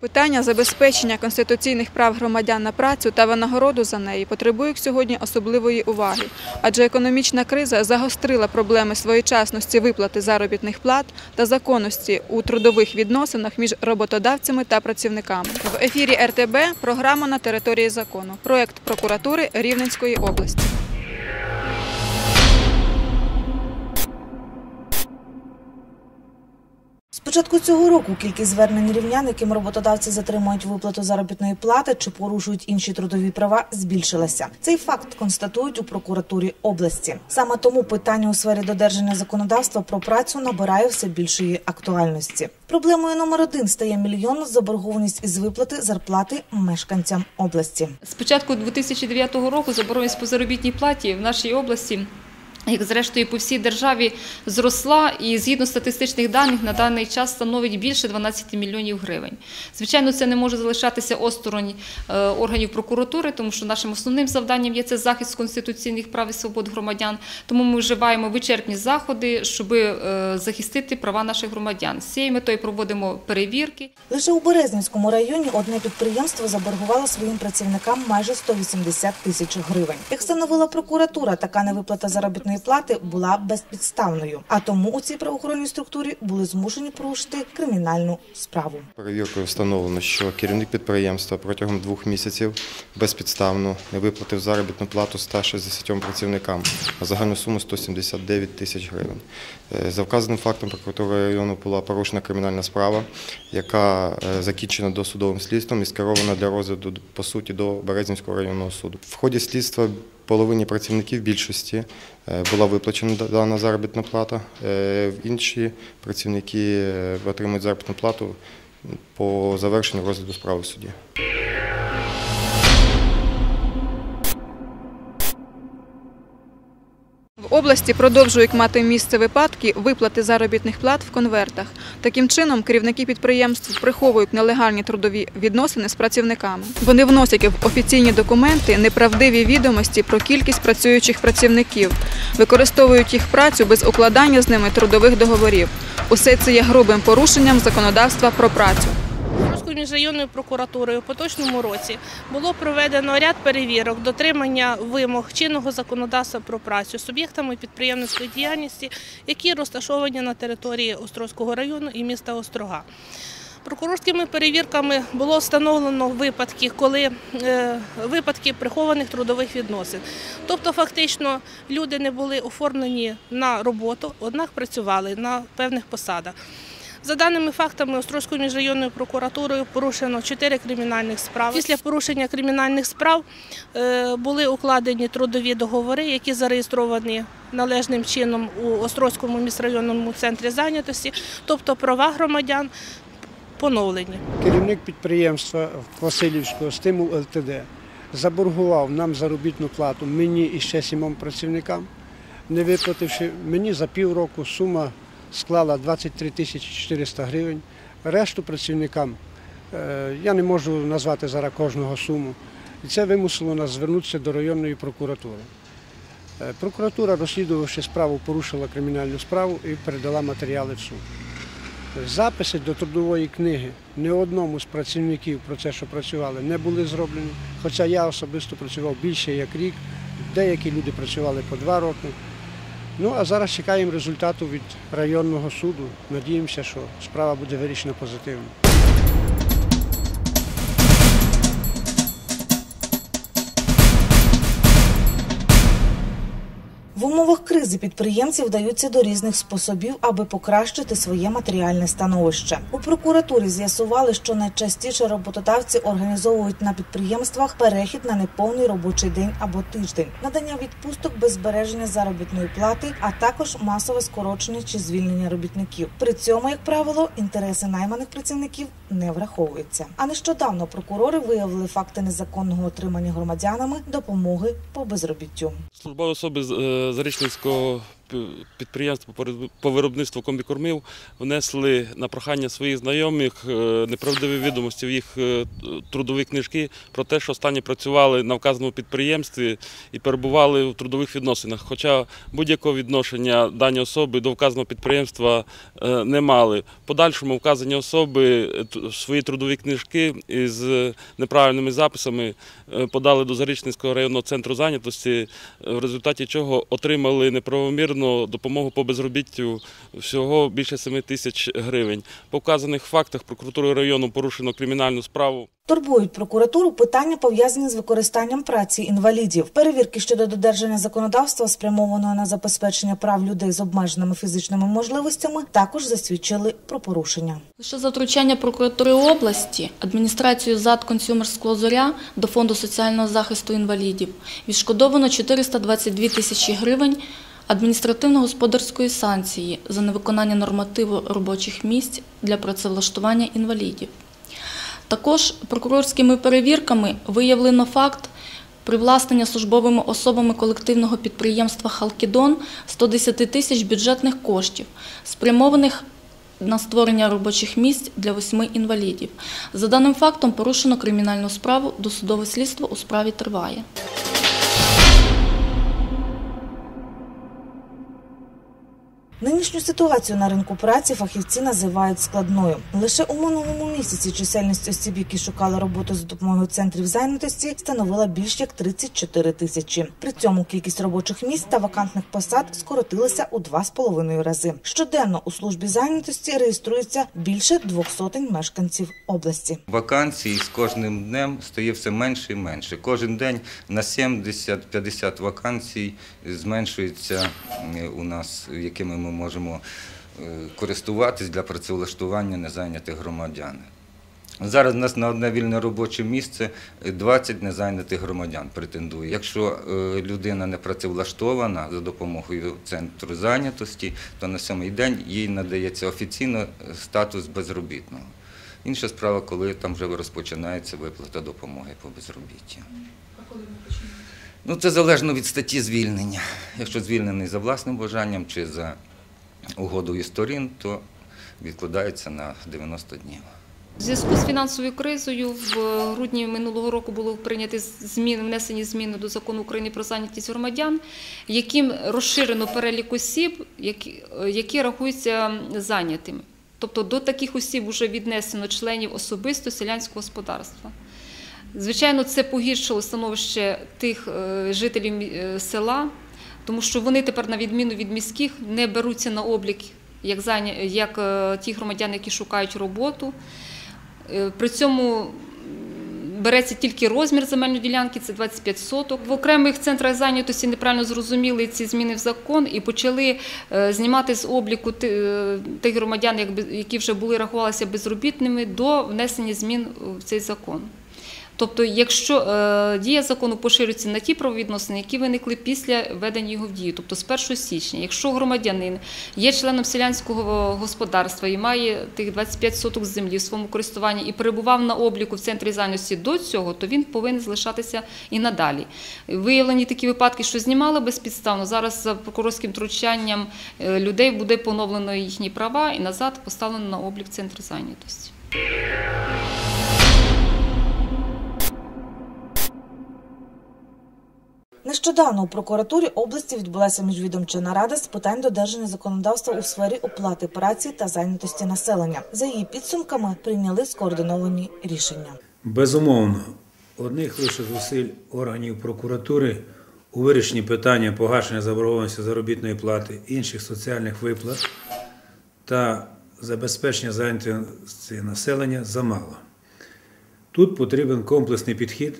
Питання забезпечення конституційних прав громадян на працю та винагороду за неї потребують сьогодні особливої уваги, адже економічна криза загострила проблеми своєчасності виплати заробітних плат та законності у трудових відносинах між роботодавцями та працівниками. В ефірі РТБ програма на території закону. Проект прокуратури Рівненської області. Початку цього року кількість звернень рівнян, яким роботодавці затримують виплату заробітної плати чи порушують інші трудові права, збільшилася. Цей факт констатують у прокуратурі області. Саме тому питання у сфері додержання законодавства про працю набирає все більшої актуальності. Проблемою номер один стає мільйонна заборгованість із виплати зарплати мешканцям області. З початку 2009 року заборгованість по заробітній платі в нашій області. Як зрештою по всій державі зросла, і згідно статистичних даних на даний час становить більше 12 мільйонів гривень. Звичайно, це не може залишатися осторонь е, органів прокуратури, тому що нашим основним завданням є це захист конституційних прав і свобод громадян. Тому ми вживаємо вичерпні заходи, щоб е, захистити права наших громадян. З цією метою проводимо перевірки. Лише у Березнівському районі одне підприємство заборгувало своїм працівникам майже 180 тисяч гривень. Як встановила прокуратура, така невиплата заробітної плати була безпідставною, а тому у цій правоохоронній структурі були змушені порушити кримінальну справу. Перевіркою встановлено, що керівник підприємства протягом двох місяців безпідставно не виплатив заробітну плату 160 працівникам на загальну суму 179 тисяч гривень. Е, За вказаним фактом прокуратури району була порушена кримінальна справа, яка е, закінчена досудовим слідством і скерована для розгляду по суті до Березнівського районного суду. В ході слідства половині працівників більшості е, була виплачена дана заробітна плата. Е, Інші працівники е, отримують заробітну плату по завершенню розгляду справи в суді. Області продовжують мати місце випадки виплати заробітних плат в конвертах. Таким чином, керівники підприємств приховують нелегальні трудові відносини з працівниками. Вони вносять в офіційні документи неправдиві відомості про кількість працюючих працівників, використовують їх працю без укладання з ними трудових договорів. Усе це є грубим порушенням законодавства про працю. Київською міжрайонною прокуратурою у поточному році було проведено ряд перевірок дотримання вимог чинного законодавства про працю суб'єктами підприємницької діяльності, які розташовані на території Острозького району і міста Острога. Прокурорськими перевірками було встановлено випадки, коли е, випадки прихованих трудових відносин. Тобто, фактично, люди не були оформлені на роботу, однак працювали на певних посадах. За даними фактами, Острозькою міжрайонною прокуратурою порушено 4 кримінальних справи. Після порушення кримінальних справ е, були укладені трудові договори, які зареєстровані належним чином у Острозькому міжрайонному центрі зайнятості, тобто права громадян поновлені. Керівник підприємства Васильівського стимул ЛТД заборгував нам заробітну плату мені і ще сімом працівникам, не виплативши мені за півроку сума склала 23 тисячі 400 гривень. Решту працівникам е, я не можу назвати зараз кожного суму. І це вимусило нас звернутися до районної прокуратури. Е, Прокуратура, розслідувавши справу, порушила кримінальну справу і передала матеріали в суд. Записи до трудової книги ні одному з працівників про це, що працювали, не були зроблені. Хоча я особисто працював більше як рік, деякі люди працювали по два роки. Ну а зараз чекаємо результату від районного суду. Надіємося, що справа буде вирішена позитивно. Кризи підприємці вдаються до різних способів, аби покращити своє матеріальне становище. У прокуратурі з'ясували, що найчастіше роботодавці організовують на підприємствах перехід на неповний робочий день або тиждень, надання відпусток без збереження заробітної плати, а також масове скорочення чи звільнення робітників. При цьому, як правило, інтереси найманих працівників не враховуються. А нещодавно прокурори виявили факти незаконного отримання громадянами допомоги по безробіттю. Службові особи з- е, Підприємства по виробництву- комбікормів внесли на прохання своїх знайомих е, неправдиві відомості в їх е, трудові книжки про те, що останні працювали на вказаному підприємстві і перебували в трудових відносинах. Хоча будь-якого відношення дані особи до вказаного підприємства е, не мали. Подальшому вказані особи свої трудові книжки із неправильними записами подали до Зарічницького районного центру зайнятості, в результаті чого отримали неправомірну допомогу по безробіттю всього більше 7 тисяч гривень. По вказаних фактах прокуратурою району порушено кримінальну справу. Турбують прокуратуру питання пов'язані з використанням праці інвалідів. Перевірки щодо додержання законодавства, спрямованого на забезпечення прав людей з обмеженими фізичними можливостями, також засвідчили про порушення. Лише за втручання прокуратури області адміністрацією ЗАД «Консюмерського зоря» до Фонду соціального захисту інвалідів відшкодовано 422 тисячі гривень адміністративно-господарської санкції за невиконання нормативу робочих місць для працевлаштування інвалідів. Також прокурорськими перевірками виявлено факт привласнення службовими особами колективного підприємства «Халкідон» 110 тисяч бюджетних коштів, спрямованих на створення робочих місць для восьми інвалідів. За даним фактом порушено кримінальну справу, досудове слідство у справі триває. Нинішню ситуацію на ринку праці фахівці називають складною. Лише у минулому місяці чисельність осіб, які шукали роботу за допомогою центрів зайнятості, становила більш як 34 тисячі. При цьому кількість робочих місць та вакантних посад скоротилася у два з половиною рази. Щоденно у службі зайнятості реєструється більше двох сотень мешканців області. Вакансій з кожним днем стає все менше і менше. Кожен день на 70-50 вакансій зменшується у нас, якими ми можемо е, користуватись для працевлаштування незайнятих громадян. Зараз у нас на одне вільне робоче місце 20 незайнятих громадян претендує. Якщо е, людина не працевлаштована за допомогою центру зайнятості, то на сьомий день їй надається офіційно е, статус безробітного. Інша справа, коли там вже розпочинається виплата допомоги по безробітті. Ну, це залежно від статті звільнення. Якщо звільнений за власним бажанням чи за угодою сторін, то відкладається на 90 днів. У зв'язку з фінансовою кризою в грудні минулого року було прийняті зміни, внесені зміни до закону України про зайнятість громадян, яким розширено перелік осіб, які, які рахуються зайнятими. Тобто до таких осіб вже віднесено членів особисто селянського господарства. Звичайно, це погіршило становище тих е, жителів е, села, тому що вони тепер, на відміну від міських, не беруться на облік як, як е, ті громадяни, які шукають роботу. Е, При цьому береться тільки розмір земельної ділянки, це 25 соток. В окремих центрах зайнятості неправильно зрозуміли ці зміни в закон і почали е, знімати з обліку тих громадян, які вже були рахувалися безробітними, до внесення змін в цей закон. Тобто, якщо е, дія закону поширюється на ті правовідносини, які виникли після введення його в дію, тобто з 1 січня, якщо громадянин є членом селянського господарства і має тих 25 соток землі в своєму користуванні і перебував на обліку в центрі зайнятості до цього, то він повинен залишатися і надалі. Виявлені такі випадки, що знімали безпідставно. Зараз за прокурорським втручанням е, людей буде поновлено їхні права і назад поставлено на облік в центр зайнятості. Нещодавно у прокуратурі області відбулася міжвідомча нарада з питань додержання законодавства у сфері оплати праці та зайнятості населення. За її підсумками прийняли скоординовані рішення. Безумовно, одних лише зусиль органів прокуратури у вирішенні питання погашення заборгованості заробітної плати, інших соціальних виплат та забезпечення зайнятості населення замало. Тут потрібен комплексний підхід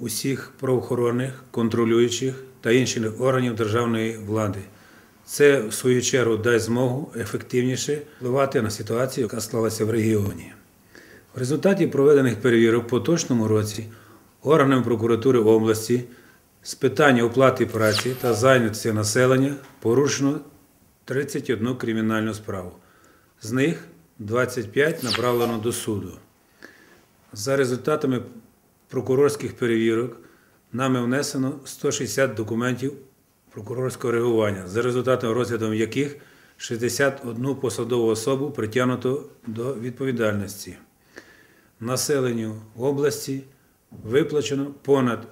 усіх правоохоронних, контролюючих та інших органів державної влади. Це, в свою чергу, дасть змогу ефективніше впливати на ситуацію, яка склалася в регіоні. В результаті проведених перевірок в поточному році органами прокуратури області з питання оплати праці та зайнятості населення порушено 31 кримінальну справу. З них 25 направлено до суду. За результатами прокурорських перевірок нами внесено 160 документів прокурорського реагування, за результатом розгляду яких 61 посадову особу притягнуто до відповідальності. Населенню області виплачено понад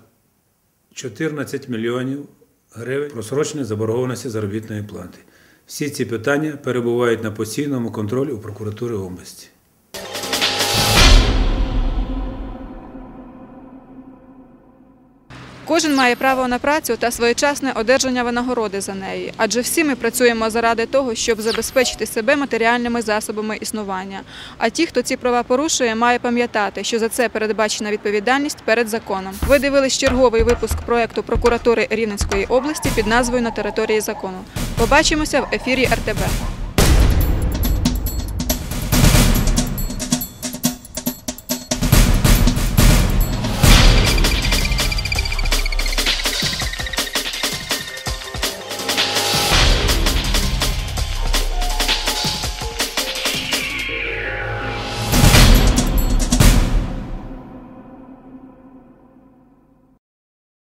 14 мільйонів гривень просроченої заборгованості заробітної плати. Всі ці питання перебувають на постійному контролі у прокуратури області. Кожен має право на працю та своєчасне одержання винагороди за неї, адже всі ми працюємо заради того, щоб забезпечити себе матеріальними засобами існування. А ті, хто ці права порушує, має пам'ятати, що за це передбачена відповідальність перед законом. Ви дивились черговий випуск проекту прокуратури Рівненської області під назвою На території закону. Побачимося в ефірі РТБ.